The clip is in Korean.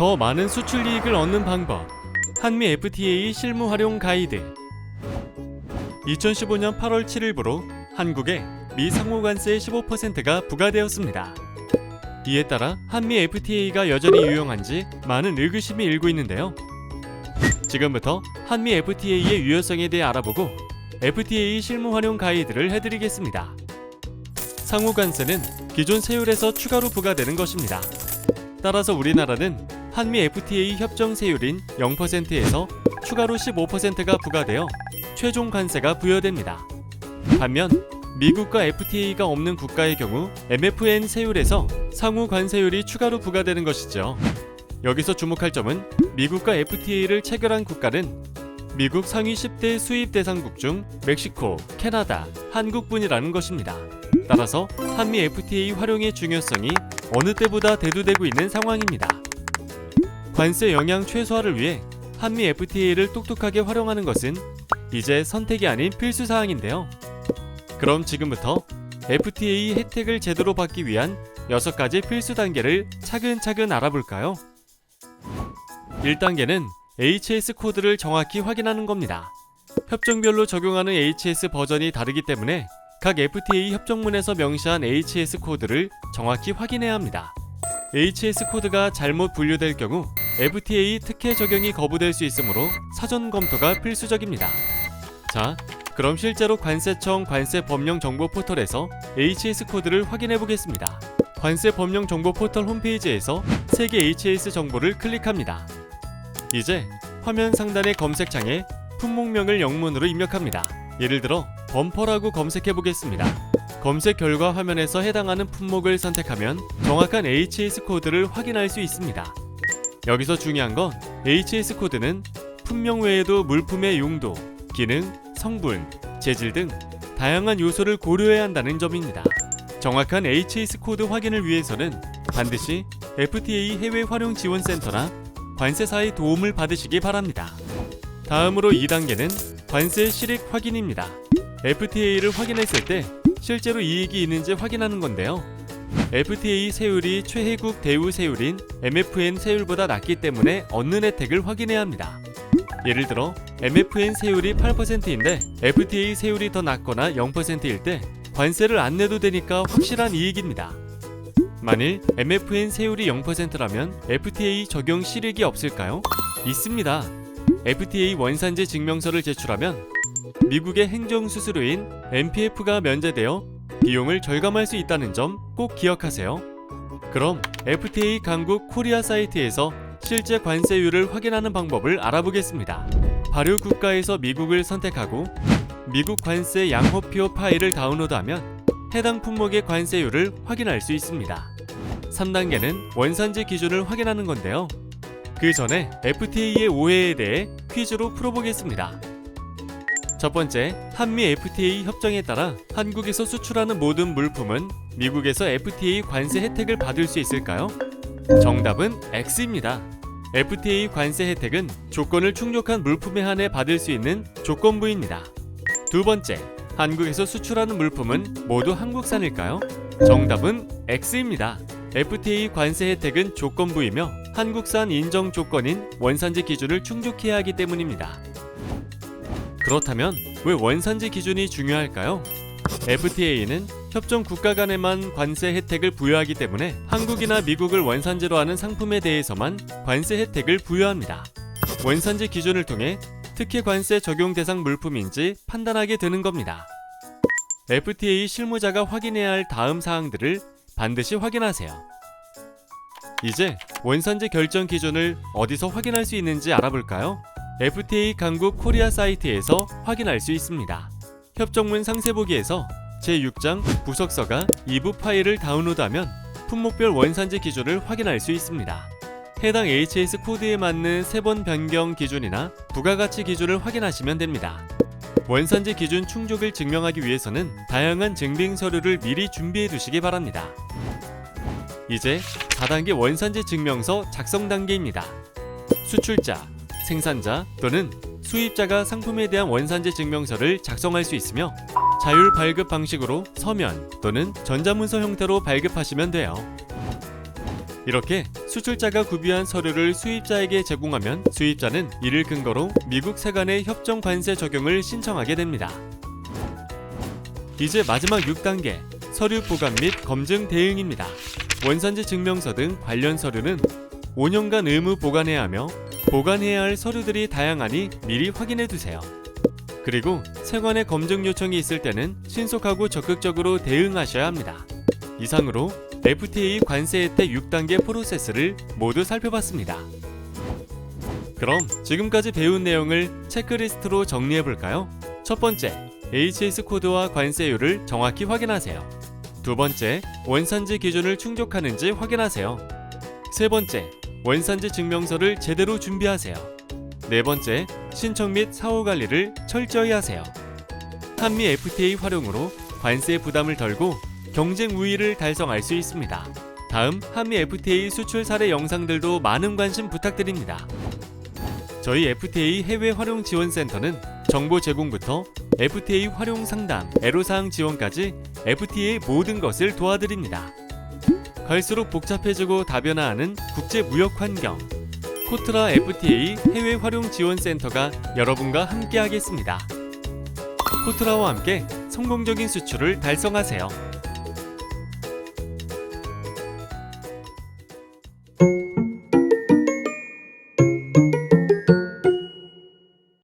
더 많은 수출 이익을 얻는 방법. 한미 FTA 실무 활용 가이드. 2015년 8월 7일부로 한국에 미 상호관세 15%가 부과되었습니다. 이에 따라 한미 FTA가 여전히 유용한지 많은 의구심이 일고 있는데요. 지금부터 한미 FTA의 유효성에 대해 알아보고 FTA 실무 활용 가이드를 해드리겠습니다. 상호관세는 기존 세율에서 추가로 부과되는 것입니다. 따라서 우리나라는 한미 FTA 협정 세율인 0%에서 추가로 15%가 부과되어 최종 관세가 부여됩니다. 반면 미국과 FTA가 없는 국가의 경우 MFN 세율에서 상호 관세율이 추가로 부과되는 것이죠. 여기서 주목할 점은 미국과 FTA를 체결한 국가는 미국 상위 10대 수입 대상국 중 멕시코, 캐나다, 한국뿐이라는 것입니다. 따라서 한미 FTA 활용의 중요성이 어느 때보다 대두되고 있는 상황입니다. 관세 영향 최소화를 위해 한미 FTA를 똑똑하게 활용하는 것은 이제 선택이 아닌 필수 사항인데요. 그럼 지금부터 FTA 혜택을 제대로 받기 위한 6가지 필수 단계를 차근차근 알아볼까요? 1단계는 HS 코드를 정확히 확인하는 겁니다. 협정별로 적용하는 HS 버전이 다르기 때문에 각 FTA 협정문에서 명시한 HS 코드를 정확히 확인해야 합니다. HS 코드가 잘못 분류될 경우 FTA 특혜 적용이 거부될 수 있으므로 사전 검토가 필수적입니다. 자, 그럼 실제로 관세청 관세 법령 정보 포털에서 HS 코드를 확인해 보겠습니다. 관세 법령 정보 포털 홈페이지에서 세계 HS 정보를 클릭합니다. 이제 화면 상단의 검색창에 품목명을 영문으로 입력합니다. 예를 들어 범퍼라고 검색해 보겠습니다. 검색 결과 화면에서 해당하는 품목을 선택하면 정확한 HS 코드를 확인할 수 있습니다. 여기서 중요한 건 HS 코드는 품명 외에도 물품의 용도, 기능, 성분, 재질 등 다양한 요소를 고려해야 한다는 점입니다. 정확한 HS 코드 확인을 위해서는 반드시 FTA 해외 활용 지원 센터나 관세사의 도움을 받으시기 바랍니다. 다음으로 2단계는 관세 실익 확인입니다. FTA를 확인했을 때 실제로 이익이 있는지 확인하는 건데요. FTA 세율이 최혜국 대우 세율인 MFN 세율보다 낮기 때문에 얻는 혜택을 확인해야 합니다. 예를 들어 MFN 세율이 8%인데 FTA 세율이 더 낮거나 0%일 때 관세를 안 내도 되니까 확실한 이익입니다. 만일 MFN 세율이 0%라면 FTA 적용 실익이 없을까요? 있습니다. FTA 원산지 증명서를 제출하면 미국의 행정 수수료인 MPF가 면제되어 비용을 절감할 수 있다는 점 꼭 기억하세요. 그럼 FTA 강국 코리아 사이트에서 실제 관세율을 확인하는 방법을 알아보겠습니다. 발효 국가에서 미국을 선택하고 미국 관세 양호표 파일을 다운로드하면 해당 품목의 관세율을 확인할 수 있습니다. 3단계는 원산지 기준을 확인하는 건데요. 그 전에 FTA의 오해에 대해 퀴즈로 풀어보겠습니다. 첫 번째, 한미 FTA 협정에 따라 한국에서 수출하는 모든 물품은 미국에서 FTA 관세 혜택을 받을 수 있을까요? 정답은 X입니다. FTA 관세 혜택은 조건을 충족한 물품에 한해 받을 수 있는 조건부입니다. 두 번째, 한국에서 수출하는 물품은 모두 한국산일까요? 정답은 X입니다. FTA 관세 혜택은 조건부이며 한국산 인정 조건인 원산지 기준을 충족해야 하기 때문입니다. 그렇다면 왜 원산지 기준이 중요할까요? FTA는 협정 국가 간에만 관세 혜택을 부여하기 때문에 한국이나 미국을 원산지로 하는 상품에 대해서만 관세 혜택을 부여합니다. 원산지 기준을 통해 특혜 관세 적용 대상 물품인지 판단하게 되는 겁니다. FTA 실무자가 확인해야 할 다음 사항들을 반드시 확인하세요. 이제 원산지 결정 기준을 어디서 확인할 수 있는지 알아볼까요? FTA 강국 코리아 사이트에서 확인할 수 있습니다. 협정문 상세 보기에서 제6장 부석서가 2부 파일을 다운로드하면 품목별 원산지 기준을 확인할 수 있습니다. 해당 HS 코드에 맞는 세번 변경 기준이나 부가가치 기준을 확인하시면 됩니다. 원산지 기준 충족을 증명하기 위해서는 다양한 증빙 서류를 미리 준비해 두시기 바랍니다. 이제 4단계 원산지 증명서 작성 단계입니다. 수출자, 생산자 또는 수입자가 상품에 대한 원산지 증명서를 작성할 수 있으며 자율 발급 방식으로 서면 또는 전자문서 형태로 발급하시면 돼요. 이렇게 수출자가 구비한 서류를 수입자에게 제공하면 수입자는 이를 근거로 미국 세관의 협정 관세 적용을 신청하게 됩니다. 이제 마지막 6단계 서류 보관 및 검증 대응입니다. 원산지 증명서 등 관련 서류는 5년간 의무 보관해야 하며 보관해야 할 서류들이 다양하니 미리 확인해 두세요. 그리고 세관의 검증 요청이 있을 때는 신속하고 적극적으로 대응하셔야 합니다. 이상으로 FTA 관세 혜택 6단계 프로세스를 모두 살펴봤습니다. 그럼 지금까지 배운 내용을 체크리스트로 정리해 볼까요? 첫 번째, HS 코드와 관세율을 정확히 확인하세요. 두 번째, 원산지 기준을 충족하는지 확인하세요. 세 번째, 원산지 증명서를 제대로 준비하세요. 네 번째, 신청 및 사후 관리를 철저히 하세요. 한미 FTA 활용으로 관세 부담을 덜고 경쟁 우위를 달성할 수 있습니다. 다음 한미 FTA 수출 사례 영상들도 많은 관심 부탁드립니다. 저희 FTA 해외 활용 지원 센터는 정보 제공부터 FTA 활용 상담, 애로사항 지원까지 FTA 모든 것을 도와드립니다. 갈수록 복잡해지고 다변화하는 국제 무역 환경. 코트라 FTA 해외 활용 지원 센터가 여러분과 함께하겠습니다. 코트라와 함께 성공적인 수출을 달성하세요.